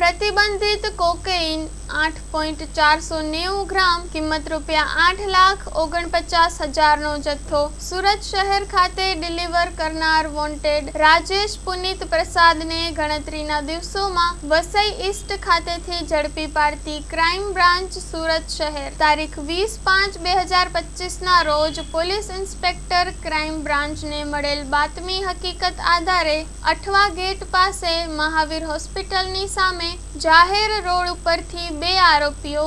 પ્રતિબંધિત કોકેઇન આઠ પોઈન્ટ ચારસો નેવું ગ્રામ, કિંમત રૂપિયા આઠ લાખ ઓગણપચાસ હજારનો જથ્થો સુરત શહેર ખાતે ડિલિવર કરનાર વોન્ટેડ રાજેશ પુનિત પ્રસાદને ગણતરીના દિવસોમાં વસઈ ઈસ્ટ ખાતેથી ઝડપી પાડતી ક્રાઇમ બ્રાન્ચ સુરત શહેર. તારીખ વીસ પાંચ બે હજાર પચીસના રોજ પોલીસ ઇન્સ્પેક્ટર ક્રાઇમ બ્રાન્ચને મળેલ બાતમી હકીકત આધારે અઠવા ગેટ પાસે મહાવીર હોસ્પિટલની સામે જાહેર રોડ ઉપરથી બે આરોપીઓ,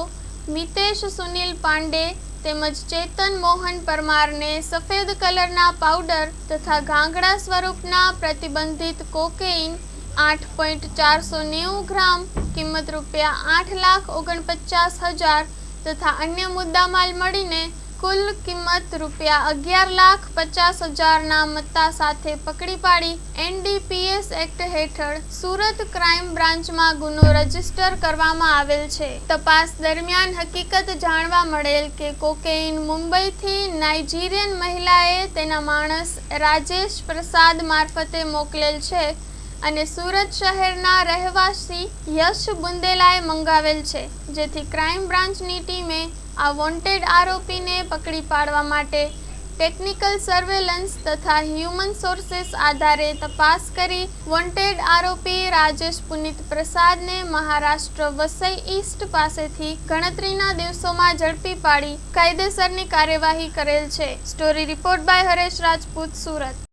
મિતેશ સુનિલ પાંડે તેમજ ચેતન મોહન પરમારને સફેદ કલરના પાવડર તથા ગાંગડા સ્વરૂપના પ્રતિબંધિત કોકેઇન આઠ પોઈન્ટ ચારસો નેવું ગ્રામ, કિંમત રૂપિયા આઠ લાખ ઓગણપચાસ હજાર તથા અન્ય મુદ્દામાલ મળીને કુલ કિંમત રૂપિયા અગિયાર લાખ પચાસ હજારના મત્તા સાથે પકડી પાડી એનડીપીએસ એક્ટ હેઠળ સુરત ક્રાઇમ બ્રાન્ચમાં ગુનો રજિસ્ટર કરવામાં આવેલ છે. તપાસ દરમિયાન હકીકત જાણવા મળેલ કે કોકેઇન મુંબઈથી નાઇજીરિયન મહિલાએ તેના માણસ રાજેશ પ્રસાદ મારફતે મોકલેલ છે. અને સુરત શહેરના રહેવાસી યશ બુંદેલાએ મંગાવેલ છે, જેથી ક્રાઇમ બ્રાન્ચની ટીમે આ વોન્ટેડ આરોપીને પકડી પાડવા માટે ટેકનિકલ સર્વેલન્સ તથા હ્યુમન સોર્સેસ આધારે તપાસ કરી વોન્ટેડ આરોપી રાજેશ પુનિત પ્રસાદને મહારાષ્ટ્ર વસઈ ઈસ્ટ પાસેથી ગણતરીના દિવસોમાં ઝડપી પાડી કાયદેસરની કાર્યવાહી કરેલ છે. Story report by Haresh Rajput, Surat.